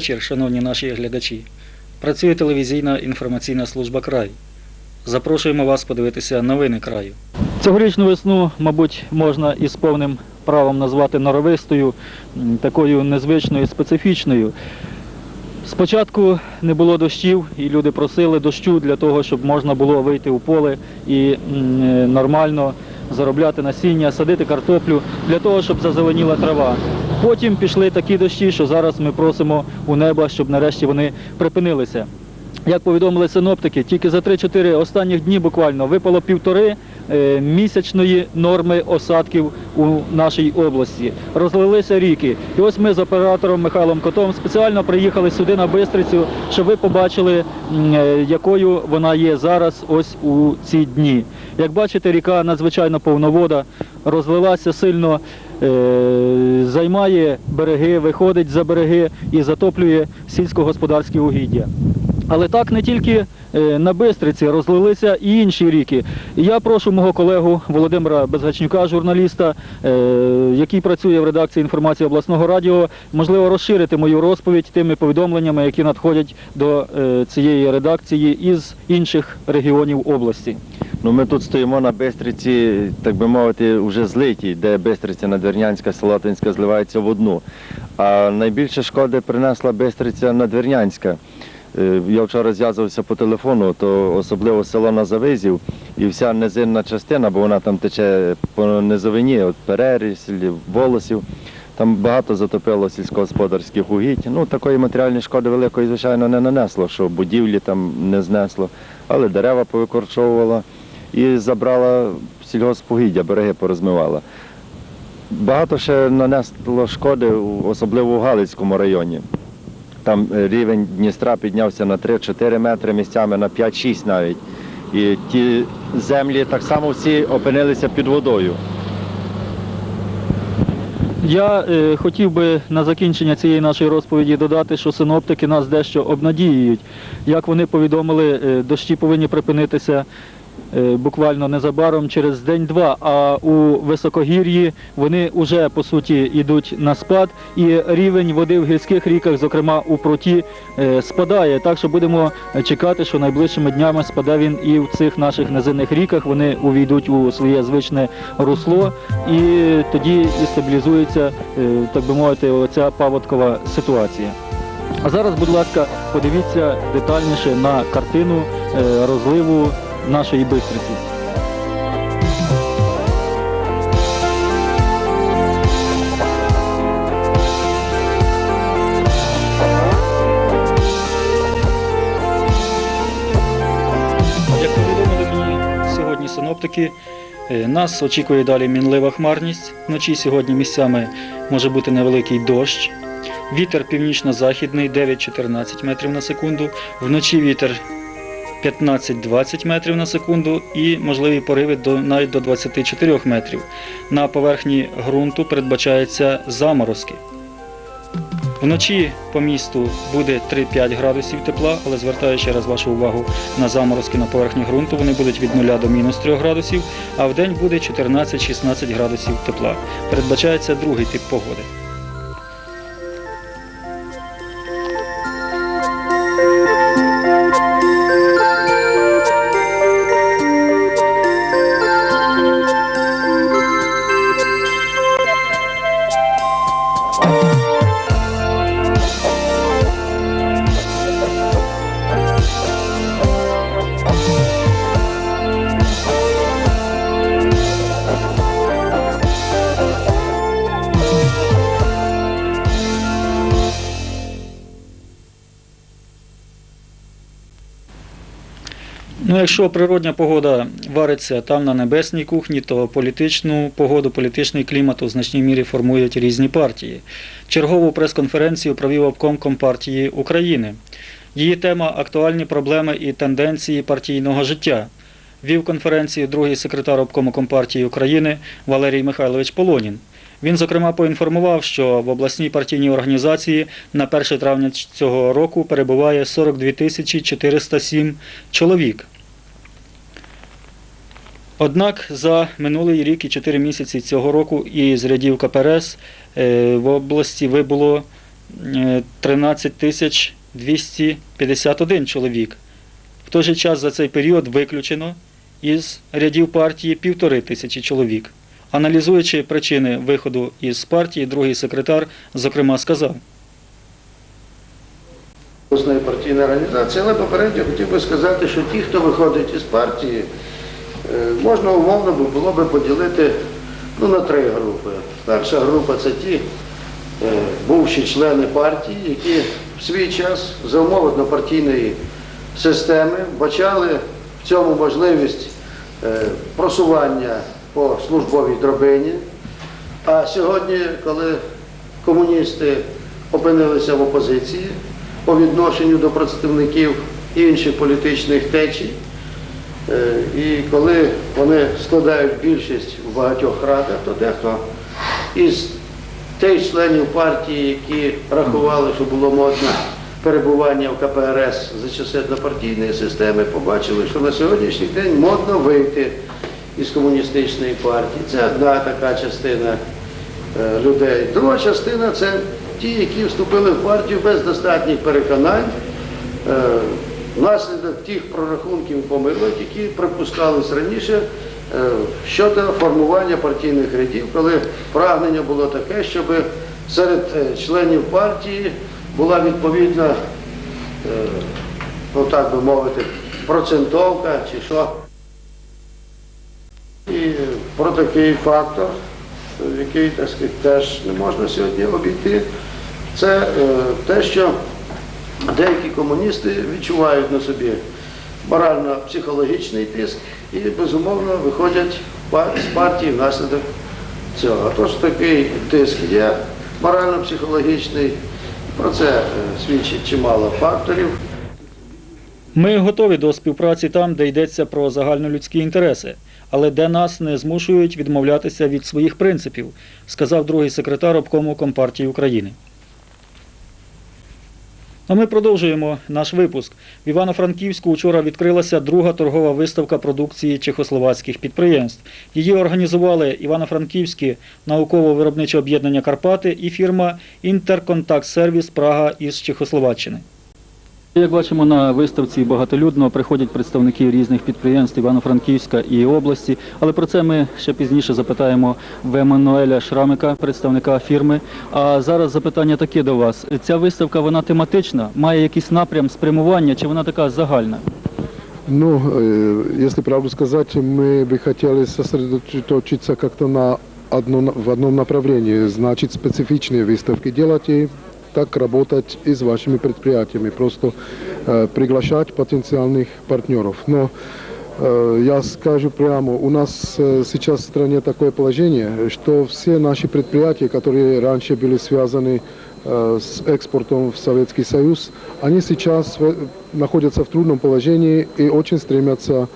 Вечір, шановні наші глядачі. Працює телевізійна інформаційна служба край. Запрошуємо вас подивитися новини краю. Цьогорічну весну, мабуть, можна із повним правом назвати норовистою, такою незвичною, специфічною. Спочатку не було дощів, і люди просили дощу для того, щоб можна було вийти у поле і нормально заробляти насіння, садити картоплю для того, щоб зазеленіла трава. Потім пішли такі дощі, що зараз ми просимо у неба, щоб нарешті вони припинилися. Як повідомили синоптики, тільки за 3-4 останніх дні буквально випало півтори е, місячної норми осадків у нашій області. Розлилися ріки. І ось ми з оператором Михайлом Котом спеціально приїхали сюди на Бистрицю, щоб ви побачили, е, якою вона є зараз ось у ці дні. Як бачите, ріка надзвичайно повновода, розлилася сильно, займає береги, виходить за береги і затоплює сільськогосподарські угіддя. Але так не тільки е, на Бистриці розлилися і інші ріки. Я прошу мого колегу Володимира Безгачнюка, журналіста, е, який працює в редакції інформації обласного радіо, можливо розширити мою розповідь тими повідомленнями, які надходять до е, цієї редакції із інших регіонів області. Ну, ми тут стоїмо на Бистриці, так би мовити, вже злиті, де Бистриця Надвірнянська, Салатинська зливаються в одну. А найбільше шкоди принесла Бистриця Надвірнянська. Е, Я вчора зв'язувався по телефону, то особливо село Назавизів і вся низинна частина, бо вона там тече по низовині, от переріслів, волосів. Там багато затопило сільськогосподарських угідь. Ну, такої матеріальної шкоди великої, звичайно, не нанесло, що будівлі там не знесло, але дерева повикорчовувала і забрала сільгоспугіддя, береги порозмивала. Багато ще нанесло шкоди, особливо у Галицькому районі. Там е, рівень Дністра піднявся на 3-4 метри, місцями на 5-6 навіть. І ті землі так само всі опинилися під водою. Я е, хотів би на закінчення цієї нашої розповіді додати, що синоптики нас дещо обнадіюють. Як вони повідомили, е, дощі повинні припинитися буквально незабаром через день-два, а у високогір'ї вони вже по суті йдуть на спад, і рівень води в гірських ріках, зокрема у проті, е, спадає. Так що будемо чекати, що найближчими днями спаде він і в цих наших низинних ріках. Вони увійдуть у своє звичне русло, і тоді і стабілізується, е, так би мовити, оця паводкова ситуація. А зараз, будь ласка, подивіться детальніше на картину е, розливу нашої бистриці. Як повідомили мені сьогодні синоптики, е, нас очікує далі мінлива хмарність. Вночі сьогодні місцями може бути невеликий дощ. Вітер північно-західний 9-14 метрів на секунду. Вночі вітер 15-20 метрів на секунду і можливі пориви до, навіть до 24 метрів. На поверхні ґрунту передбачаються заморозки. Вночі по місту буде 3-5 градусів тепла, але звертаю ще раз вашу увагу на заморозки на поверхні ґрунту. Вони будуть від 0 до мінус 3 градусів, а в день буде 14-16 градусів тепла. Передбачається другий тип погоди. Якщо природня погода вариться там на небесній кухні, то політичну погоду, політичний клімат у значній мірі формують різні партії. Чергову прес-конференцію провів обком Компартії України. Її тема актуальні проблеми і тенденції партійного життя. Вів конференцію другий секретар обкому Компартії України Валерій Михайлович Полонін. Він, зокрема, поінформував, що в обласній партійній організації на 1 травня цього року перебуває 42 тисячі 407 чоловік. Однак за минулий рік і 4 місяці цього року із рядів КПРС е, в області вибуло е, 13 тисяч 251 чоловік. В той же час за цей період виключено із рядів партії півтори тисячі чоловік. Аналізуючи причини виходу із партії, другий секретар, зокрема, сказав. обласної партійної організації, але попередньо хотів би сказати, що ті, хто виходить із партії, е, можна умовно було би поділити ну, на три групи. Перша група це ті е, бувші члени партії, які в свій час за умов однопартійної системи бачали в цьому можливість е, просування по службовій дробині. А сьогодні, коли комуністи опинилися в опозиції по відношенню до представників інших політичних течій, е, і коли вони складають більшість в багатьох радах, то дехто із тих членів партії, які рахували, що було модне перебування в КПРС за часи однопартійної системи, побачили, що на сьогоднішній день модно вийти із комуністичної партії. Це одна така частина е, людей. Друга частина це ті, які вступили в партію без достатніх переконань, е, внаслідок тих прорахунків помилок, які припускались раніше е, щодо формування партійних рядів, коли прагнення було таке, щоб серед е, членів партії була відповідна, е, ну так би мовити, процентовка чи що. І про такий фактор, який так сказати, теж не можна сьогодні обійти, це те, що деякі комуністи відчувають на собі морально-психологічний тиск і, безумовно, виходять з партії внаслідок цього. Тож такий тиск є морально-психологічний, про це е, свідчить чимало факторів. Ми готові до співпраці там, де йдеться про загальнолюдські інтереси, але де нас не змушують відмовлятися від своїх принципів, сказав другий секретар обкому Компартії України. А ми продовжуємо наш випуск. В Івано-Франківську вчора відкрилася друга торгова виставка продукції чехословацьких підприємств. Її організували Івано-Франківське науково-виробниче об'єднання Карпати і фірма Інтерконтакт Сервіс Прага із Чехословаччини. Як бачимо на виставці багатолюдно приходять представники різних підприємств Івано-Франківська і області, але про це ми ще пізніше запитаємо в Еммануеля Шрамика, представника фірми. А зараз запитання таке до вас: ця виставка вона тематична, має якийсь напрям спрямування, чи вона така загальна? Ну, э, если правду сказать, мы бы хотели сосредоточиться как-то на одно, в одном направлении, значит, специфичные выставки делать и так работать и с вашими предприятиями, просто э, приглашать потенциальных партнеров. Но э, я скажу прямо, у нас э, сейчас в стране такое положение, что все наши предприятия, которые раньше были связаны э, с экспортом в Советский Союз, они сейчас находятся в трудном положении и очень стремятся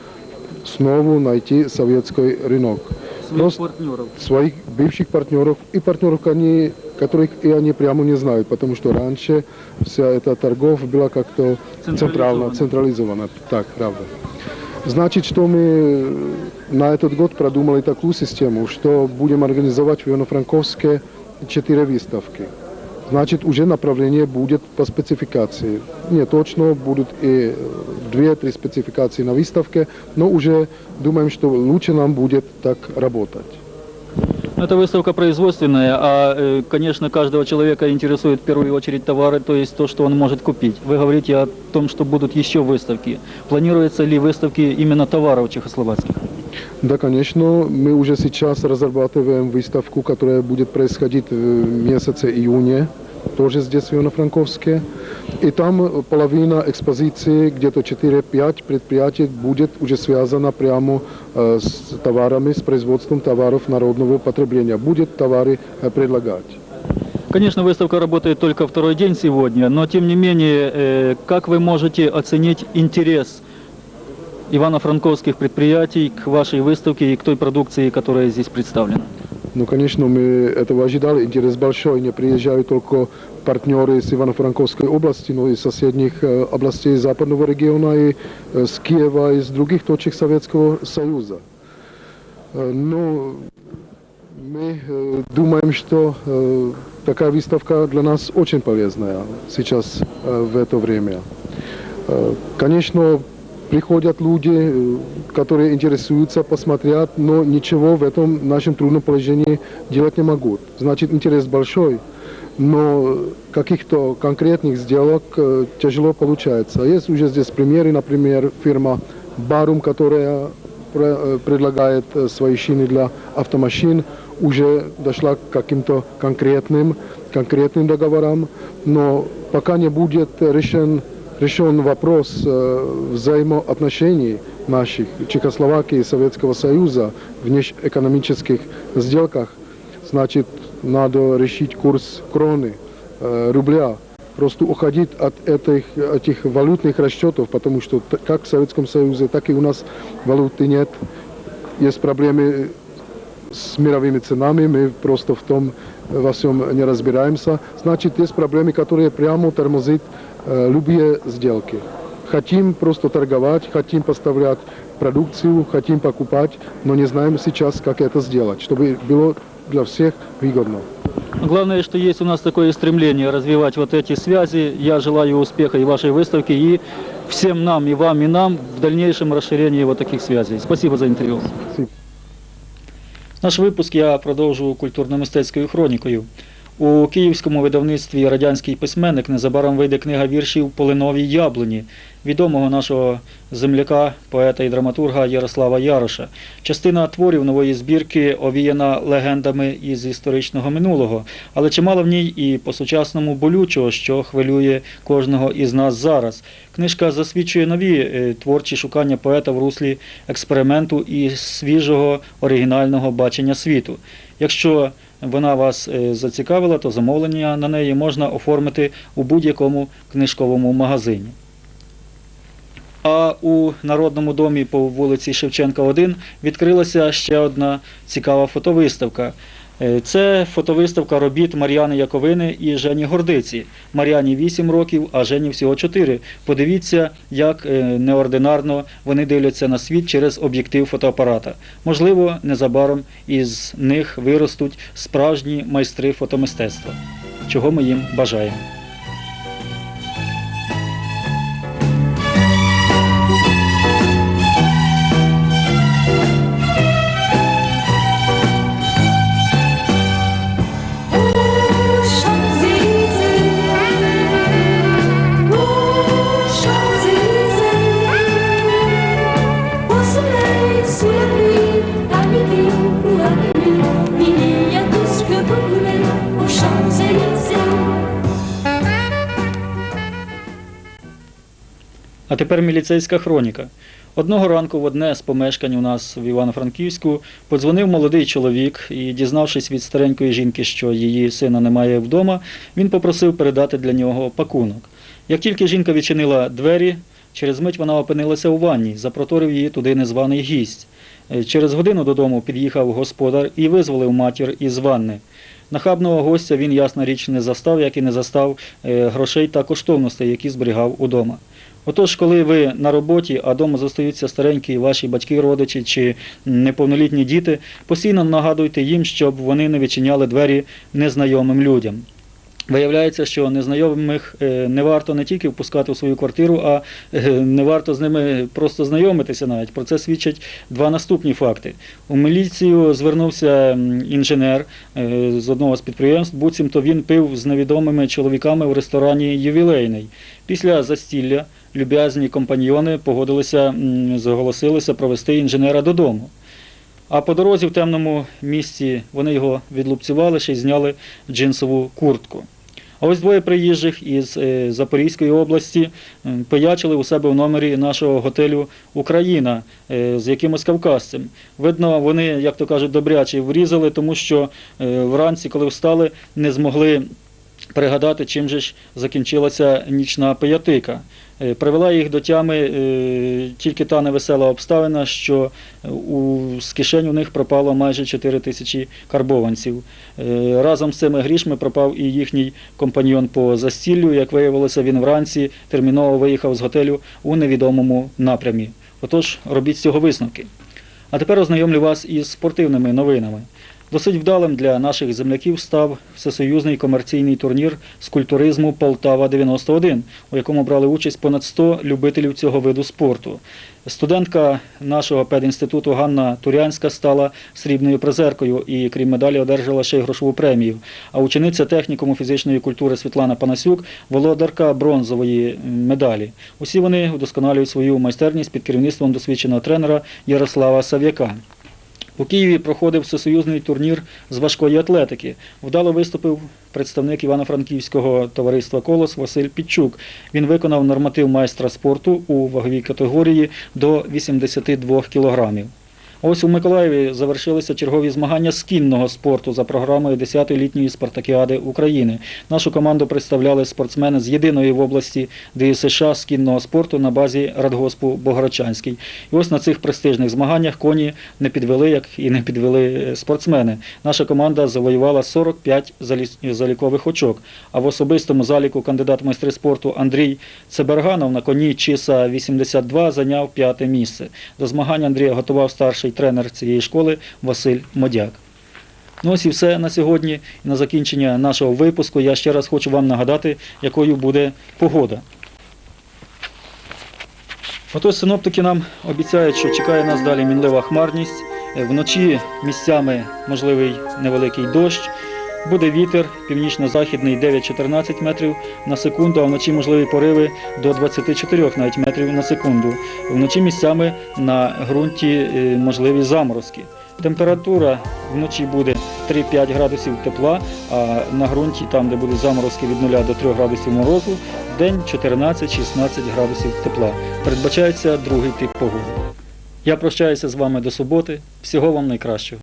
снова найти советский рынок. Просто партнерів. своих бывших партнеров и партнеров, они, которых и они прямо не знают, потому что раньше вся эта торговля была как-то центрально, централизована. Так, правда. Значит, что мы на этот год продумали такую систему, что будем организовать в Ивано-Франковске четыре выставки. Значит, уже направление будет по спецификации. Не точно, будут и две-три спецификации на выставке, но уже думаем, что лучше нам будет так работать. Это выставка производственная, а, э, конечно, каждого человека интересует в первую очередь товары, то есть то, что он может купить. Вы говорите о том, что будут еще выставки. Планируются ли выставки именно товаров чехословацких? Да, конечно, мы уже сейчас разрабатываем выставку, которая будет происходить в месяце июне, тоже здесь в Ивано-Франковске. И там половина экспозиции, где-то 4-5 предприятий, будет уже связана прямо э, с товарами, с производством товаров народного потребления. Будет товары э, предлагать. Конечно, выставка работает только второй день сегодня, но тем не менее, э, как вы можете оценить интерес ивано-франковских предприятий к вашей выставке и к той продукции, которая здесь представлена? Ну, конечно, мы этого ожидали. Интерес большой. Не приезжают только партнеры с Ивано-Франковской области, но и соседних э, областей западного региона, и э, с Киева, и с других точек Советского Союза. Э, Ну, мы думаем, что такая выставка для нас очень полезная сейчас в это время. Конечно, приходят люди, э, которые интересуются, посмотрят, но ничего в этом нашем трудном положении делать не могут. Значит, интерес большой, но каких-то конкретных сделок э, тяжело получается. Есть уже здесь примеры, например, фирма Барум, которая э, предлагает свои шины для автомашин, уже дошла к каким-то конкретным, конкретным договорам, но пока не будет решен, решен вопрос э, взаимоотношений наших Чехословакии и Советского Союза в внешнеэкономических сделках, значит, надо решить курс кроны, э, рубля, просто уходить от этих, этих валютных расчетов, потому что как в Советском Союзе, так и у нас валюты нет. Есть проблемы с мировыми ценами, мы просто в том во всем не разбираемся. Значит, есть проблемы, которые прямо тормозят э, любые сделки. Хотим просто торговать, хотим поставлять продукцию, хотим покупать, но не знаем сейчас, как это сделать, чтобы было для всех выгодно. Главное, что есть у нас такое стремление развивать вот эти связи. Я желаю успеха и вашей выставке, и всем нам, и вам, и нам в дальнейшем расширении вот таких связей. Спасибо за. Спасибо. Наш випуск я продовжу культурно-мистецькою хронікою. У київському видавництві радянський письменник незабаром вийде книга віршів Полиновій яблуні відомого нашого земляка, поета і драматурга Ярослава Яроша. Частина творів нової збірки овіяна легендами із історичного минулого, але чимало в ній і по-сучасному болючого, що хвилює кожного із нас зараз. Книжка засвідчує нові е, творчі шукання поета в руслі експерименту і свіжого оригінального бачення світу. Якщо вона вас е, зацікавила, то замовлення на неї можна оформити у будь-якому книжковому магазині. А у Народному домі по вулиці Шевченка 1 відкрилася ще одна цікава фотовиставка. Е, Це фотовиставка робіт Мар'яни Яковини і Жені Гордиці. Мар'яні 8 років, а Жені всього 4. Подивіться, як е, неординарно вони дивляться на світ через об'єктив фотоапарата. Можливо, незабаром із них виростуть справжні майстри фотомистецтва, чого ми їм бажаємо. А тепер міліцейська хроніка. Одного ранку в одне з помешкань у нас в Івано-Франківську подзвонив молодий чоловік і, дізнавшись від старенької жінки, що її сина немає вдома, він попросив передати для нього пакунок. Як тільки жінка відчинила двері, через мить вона опинилася у ванні, запроторив її туди незваний гість. Е, Через годину додому під'їхав господар і визволив матір із ванни. Нахабного гостя він, ясна річ, не застав, як і не застав е, грошей та коштовностей, які зберігав удома. Отож, коли ви на роботі, а вдома зостаються старенькі ваші батьки, родичі чи неповнолітні діти, постійно нагадуйте їм, щоб вони не відчиняли двері незнайомим людям. Виявляється, що незнайомих е, не варто не тільки впускати у свою квартиру, а е, не варто з ними просто знайомитися навіть. Про це свідчать два наступні факти. У міліцію звернувся інженер е, з одного з підприємств, буцімто він пив з невідомими чоловіками в ресторані Ювілейний. Після застілля люб'язні компаньйони погодилися, зголосилися провести інженера додому. А по дорозі в темному місці вони його відлупцювали, ще й зняли джинсову куртку. А ось двоє приїжджих із е, Запорізької області пиячили у себе в номері нашого готелю Україна е, з якимось кавказцем. Видно, вони, як то кажуть, добряче врізали, тому що е, вранці, коли встали, не змогли пригадати, чим же ж закінчилася нічна пиятика. Е, Привела їх до тями е, тільки та невесела обставина, що у, з кишень у них пропало майже 4 тисячі карбованців. Е, Разом з цими грішми пропав і їхній компаньйон по застіллю. Як виявилося, він вранці терміново виїхав з готелю у невідомому напрямі. Отож, робіть з цього висновки. А тепер ознайомлю вас із спортивними новинами. Досить вдалим для наших земляків став всесоюзний комерційний турнір з культуризму Полтава 91, у якому брали участь понад 100 любителів цього виду спорту. Студентка нашого педінституту Ганна Турянська стала срібною призеркою і, крім медалі, одержала ще й грошову премію. А учениця технікуму фізичної культури Світлана Панасюк володарка бронзової медалі. Усі вони удосконалюють свою майстерність під керівництвом досвідченого тренера Ярослава Сав'яка. У Києві проходив всесоюзний турнір з важкої атлетики. Вдало виступив представник Івано-Франківського товариства Колос Василь Підчук. Він виконав норматив майстра спорту у ваговій категорії до 82 кілограмів. Ось у Миколаєві завершилися чергові змагання з кінного спорту за програмою 10-ї літньої спартакіади України. Нашу команду представляли спортсмени з єдиної в області ДСШ з кінного спорту на базі Радгоспу Богородчанський. І ось на цих престижних змаганнях коні не підвели, як і не підвели е, спортсмени. Наша команда завоювала 45 залі- залікових очок. А в особистому заліку кандидат майстри спорту Андрій Цеберганов на коні Чиса 82 зайняв п'яте місце. До змагань Андрія готував старший тренер цієї школи Василь Модяк. Ну ось і все на сьогодні. На закінчення нашого випуску я ще раз хочу вам нагадати, якою буде погода. Отож синоптики нам обіцяють, що чекає нас далі мінлива хмарність. Е, Вночі місцями можливий невеликий дощ. Буде вітер північно-західний 9-14 метрів на секунду, а вночі можливі пориви до 24 навіть метрів на секунду. Вночі місцями на ґрунті е, можливі заморозки. Температура вночі буде 3-5 градусів тепла, а на ґрунті, там, де будуть заморозки від 0 до 3 градусів морозу, в день 14-16 градусів тепла. Передбачається другий тип погоди. Я прощаюся з вами до суботи. Всього вам найкращого.